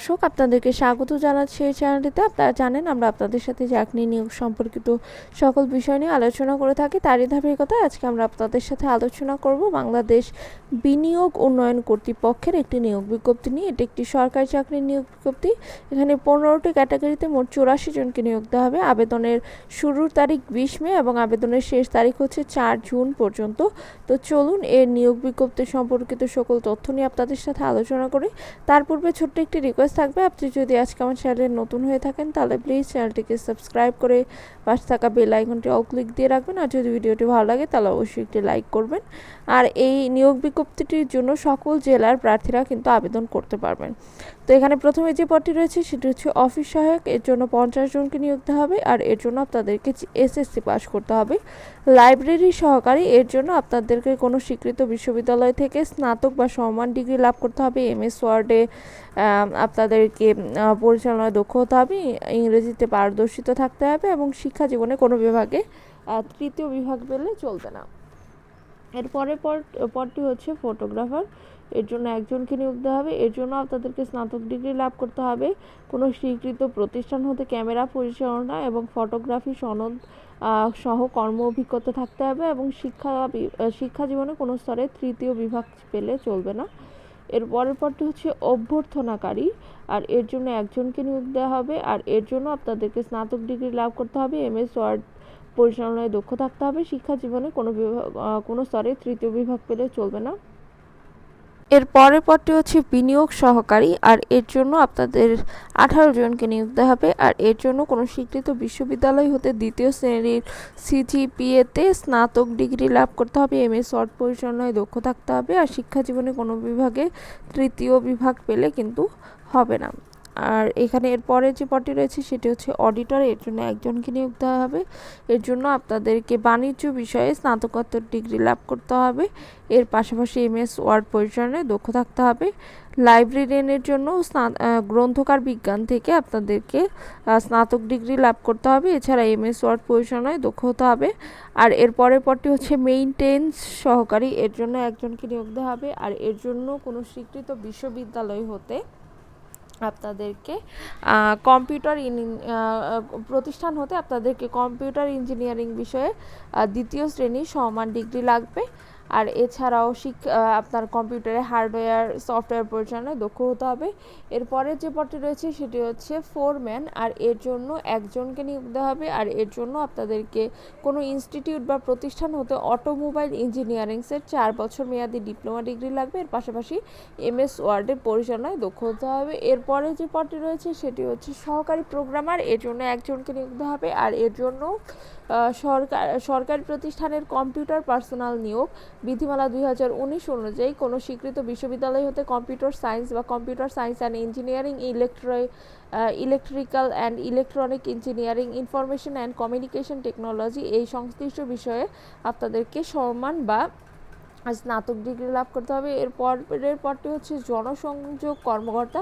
দর্শক, আপনাদেরকে স্বাগত জানাচ্ছি এই চ্যানেলটিতে আপনারা জানেন, আমরা আপনাদের সাথে চাকরি নিয়োগ সম্পর্কিত সকল বিষয় নিয়ে আলোচনা করে থাকি, তারই ধারাবাহিকতায় আজকে আমরা আপনাদের সাথে আলোচনা করব বাংলাদেশ বিনিয়োগ উন্নয়ন কর্তৃপক্ষের একটি নিয়োগ বিজ্ঞপ্তি নিয়ে। এটি একটি সরকারি চাকরির নিয়োগ বিজ্ঞপ্তি। এখানে পনেরোটি ক্যাটাগরিতে মোট চুরাশি জনকে নিয়োগ দেওয়া হবে। আবেদনের শুরুর তারিখ বিশ মে এবং আবেদনের শেষ তারিখ হচ্ছে চার জুন পর্যন্ত। তো চলুন, এর নিয়োগ বিজ্ঞপ্তি সম্পর্কিত সকল তথ্য নিয়ে আপনাদের সাথে আলোচনা করি। তার পূর্বে ছোট্ট একটি রিকোয়েস্ট থাকবে। আপনি যদি আজকে আমার চ্যানেলে নতুন হয়ে থাকেন, তাহলে প্লিজ চ্যানেলটিকে সাবস্ক্রাইব করে পাশে থাকা বেল আইকনটি অল ক্লিক দিয়ে রাখবেন। আর যদি ভিডিওটি ভালো লাগে, তাহলে অবশ্যই একটি লাইক করবেন। আর এই নিয়োগ বিজ্ঞপ্তিটির জন্য সকল জেলার প্রার্থীরা কিন্তু আবেদন করতে পারবেন। তো এখানে প্রথমে যে পদটি রয়েছে সেটি হচ্ছে অফিস সহায়ক, এর জন্য পঞ্চাশ জনকে নিয়োগ দেওয়া হবে আর এর জন্য আপনাদেরকে এসএসসি পাস করতে হবে। লাইব্রেরি সহকারী, এর জন্য আপনাদেরকে কোনো স্বীকৃত বিশ্ববিদ্যালয় থেকে স্নাতক বা সমান ডিগ্রি লাভ করতে হবে। এমএস, ওয়ার্ডে আপনাদেরকে পরিচালনায় দক্ষ হতে হবে। ইংরেজিতে পারদর্শিতা থাকতে হবে এবং শিক্ষা জীবনে কোনো বিভাগে তৃতীয় বিভাগ পেলে চলবে না। এর পরের পর পদটি হচ্ছে ফটোগ্রাফার। এর জন্য একজনকে নিয়োগ দেওয়া হবে। এর জন্য আপনাদেরকে স্নাতক ডিগ্রি লাভ করতে হবে। কোনো স্বীকৃত প্রতিষ্ঠান হতে ক্যামেরা পরিচালনা এবং ফটোগ্রাফি সনদ সহ কর্ম অভিজ্ঞতা থাকতে হবে এবং শিক্ষা শিক্ষা জীবনে কোনো স্তরে তৃতীয় বিভাগ পেলে চলবে না। এর পরের পরটি হচ্ছে অভ্যর্থনাকারী। আর এর জন্য একজনকে নিয়োগ দেওয়া হবে। আর এর জন্য আপনাদেরকে স্নাতক ডিগ্রি লাভ করতে হবে। এম এস ওয়ার্ড পরিচালনায় দক্ষ থাকতে হবে। শিক্ষা জীবনে কোনো বিভাগ কোনো স্তরে তৃতীয় বিভাগ পেলে চলবে না। এর পরের পরটি হচ্ছে বিনিয়োগ সহকারী, আর এর জন্য আপনাদের আঠারো জনকে নিয়োগ দেওয়া হবে। আর এর জন্য কোনো স্বীকৃত বিশ্ববিদ্যালয় হতে দ্বিতীয় শ্রেণির সিজিপিএতে স্নাতক ডিগ্রি লাভ করতে হবে। এম এস ওয়ার্ড পরিচালনায় দক্ষ থাকতে হবে, আর শিক্ষা জীবনে কোনো বিভাগে তৃতীয় বিভাগ পেলে কিন্তু হবে না। আর এখানে এর পরে যে পদটি রয়েছে সেটি হচ্ছে অডিটর এর জন্য একজনকে নিয়োগ দেওয়া হবে। এর জন্য আপনাদেরকে বাণিজ্য বিষয়ে স্নাতকোত্তর ডিগ্রি লাভ করতে হবে। এর পাশাপাশি এমএস ওয়ার্ড পরিচালনায় দক্ষ থাকতে হবে। লাইব্রেরিয়ানের জন্য গ্রন্থকার বিজ্ঞান থেকে আপনাদেরকে স্নাতক ডিগ্রি লাভ করতে হবে। এছাড়া এমএস ওয়ার্ড পরিচালনায় দক্ষ হতে হবে। আর এর পরের পরটি হচ্ছে মেইনটেন্স সহকারী। এর জন্য একজনকে নিয়োগ দেওয়া হবে। আর এর জন্য কোনো স্বীকৃত বিশ্ববিদ্যালয় হতে আপনাদেরকে কম্পিউটার ইন প্রতিষ্ঠান হতে আপনাদেরকে কম্পিউটার ইঞ্জিনিয়ারিং বিষয়ে দ্বিতীয় শ্রেণির সমান ডিগ্রি লাগবে। আর এছাড়াও শিক আহ, আপনার কম্পিউটারে হার্ডওয়্যার সফটওয়্যার পরিচালনায় দক্ষ হতে হবে। এরপরের যে পদটি রয়েছে সেটি হচ্ছে ফোরম্যান আর এর জন্য একজনকে নিয়োগ দেওয়া হবে। আর এর জন্য আপনাদেরকে কোনো ইনস্টিটিউট বা প্রতিষ্ঠান হতে অটোমোবাইল ইঞ্জিনিয়ারিংসের চার বছর মেয়াদি ডিপ্লোমা ডিগ্রি লাগবে। এর পাশাপাশি এমএস ওয়ার্ডের পরিচালনায় দক্ষ হতে হবে। এরপরে যে পদটি রয়েছে সেটি হচ্ছে সহকারী প্রোগ্রামার এর জন্য একজনকে নিয়োগ দেওয়া হবে। আর এর জন্য সরকার সরকারি প্রতিষ্ঠানের কম্পিউটার পার্সোনাল নিয়োগ বিধিমালা দুই হাজার উনিশ অনুযায়ী কোনো স্বীকৃত বিশ্ববিদ্যালয় হতে কম্পিউটার সায়েন্স বা computer science and engineering, electro electrical and electronic engineering, information and communication technology এই সংশ্লিষ্ট বিষয়ে আপনাদেরকে সম্মান বা স্নাতক ডিগ্রি লাভ করতে হবে। এর পরের পরটি হচ্ছে জনসংযোগ কর্মকর্তা।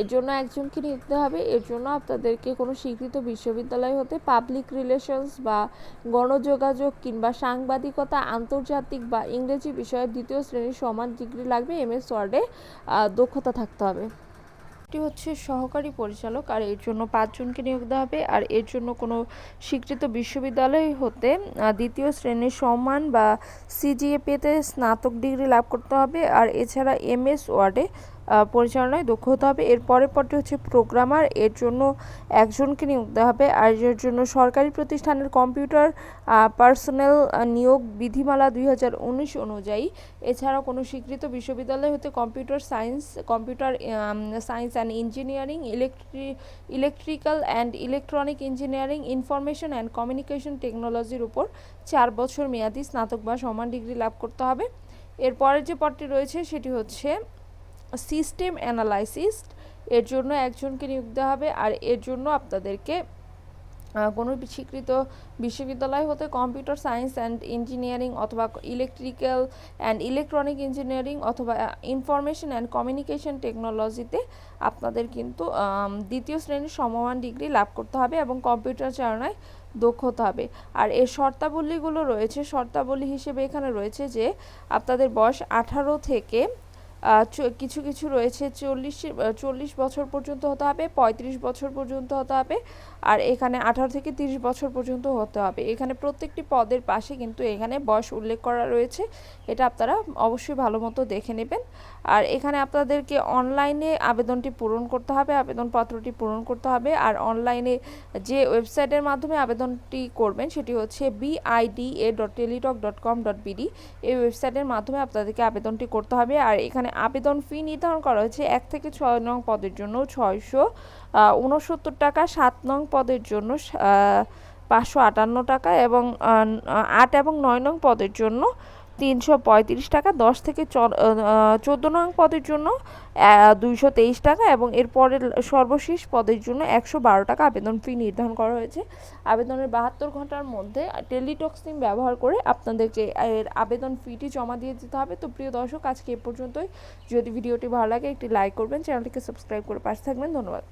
এর জন্য একজনকে নিতে হবে। এর জন্য আপনাদেরকে কোনো স্বীকৃত বিশ্ববিদ্যালয় হতে পাবলিক রিলেশনস বা গণযোগাযোগ কিংবা সাংবাদিকতা, আন্তর্জাতিক বা ইংরেজি বিষয়ের দ্বিতীয় শ্রেণির সমান ডিগ্রি লাগবে। এম এস ওয়ার্ডে দক্ষতা থাকতে হবে। এটি হচ্ছে সহকারী পরিচালক, আর এর জন্য পাঁচজনকে নিয়োগ দেওয়া হবে, আর এর জন্য কোনো স্বীকৃত বিশ্ববিদ্যালয় হতে দ্বিতীয় শ্রেণির সম্মান বা সিজিএ পেতে স্নাতক ডিগ্রি লাভ করতে হবে, আর এছাড়া এম এস ওয়ার্ডে পরিচালনায় দক্ষ হতে হবে। এর পরের পরটি হচ্ছে প্রোগ্রামার। এর জন্য একজনকে নিয়োগ দেওয়া হবে আর এর জন্য সরকারি প্রতিষ্ঠানের কম্পিউটার পার্সোনাল নিয়োগ বিধিমালা দুই হাজার উনিশ অনুযায়ী। এছাড়াও কোনো স্বীকৃত বিশ্ববিদ্যালয় হতে computer science computer science and engineering, ইলেকট্রি, electrical and electronic engineering, information and communication টেকনোলজির উপর চার বছর মেয়াদি স্নাতক বা সমান ডিগ্রি লাভ করতে হবে। এরপরের যে পদটি রয়েছে সেটি হচ্ছে সিস্টেম অ্যানালাইসিস্ট এর জন্য একজনকে নিয়োগ দেওয়া হবে আর এর জন্য আপনাদেরকে কোনো স্বীকৃত বিশ্ববিদ্যালয় হতে কম্পিউটার সায়েন্স অ্যান্ড ইঞ্জিনিয়ারিং অথবা ইলেকট্রিক্যাল অ্যান্ড ইলেকট্রনিক ইঞ্জিনিয়ারিং অথবা ইনফরমেশন অ্যান্ড কমিউনিকেশন টেকনোলজিতে আপনাদের কিন্তু দ্বিতীয় শ্রেণির সমমান ডিগ্রি লাভ করতে হবে এবং কম্পিউটার চালনায় দক্ষ হতে হবে। আর এর শর্তাবলীগুলো রয়েছে, শর্তাবলী হিসেবে এখানে রয়েছে যে, আপনাদের বয়স আঠারো থেকে কিছু কিছু রয়েছে, চল্লিশ চল্লিশ বছর পর্যন্ত হতে হবে, পঁয়ত্রিশ বছর পর্যন্ত হতে হবে, আর এখানে আঠারো থেকে তিরিশ বছর পর্যন্ত হতে হবে। এখানে প্রত্যেকটি পদের পাশে কিন্তু এখানে বয়স উল্লেখ করা রয়েছে, এটা আপনারা অবশ্যই ভালো মতো দেখে নেবেন। আর এখানে আপনাদেরকে অনলাইনে আবেদনটি পূরণ করতে হবে, আবেদনপত্রটি পূরণ করতে হবে, আর অনলাইনে যে ওয়েবসাইটের মাধ্যমে আবেদনটি করবেন সেটি হচ্ছে BIDA dot Teletalk dot com dot BD এই ওয়েবসাইটের মাধ্যমে আপনাদেরকে আবেদনটি করতে হবে। আর এখানে আবেদন ফি নির্ধারণ করা হয়েছে এক থেকে ছয় নং পদের জন্য, ছয়শো উনসত্তর টাকা, সাত নং পদের জন্য পাঁচশো আটান্ন টাকা এবং আট এবং নয় নং পদের জন্য তিনশো পঁয়ত্রিশ টাকা, দশ থেকে চোদ্দ নং পদের জন্য দুইশো তেইশ টাকা এবং এর পরের সর্বশেষ পদের জন্য একশো বারো টাকা আবেদন ফি নির্ধারণ করা হয়েছে। আবেদনের বাহাত্তর ঘণ্টার মধ্যে টেলিটক সিম ব্যবহার করে আপনাদেরকে এর আবেদন ফিটি জমা দিয়ে দিতে হবে। তো প্রিয় দর্শক, আজকে এ পর্যন্তই। যদি ভিডিওটি ভালো লাগে, একটি লাইক করবেন, চ্যানেলটিকে সাবস্ক্রাইব করে পাশে থাকবেন। ধন্যবাদ।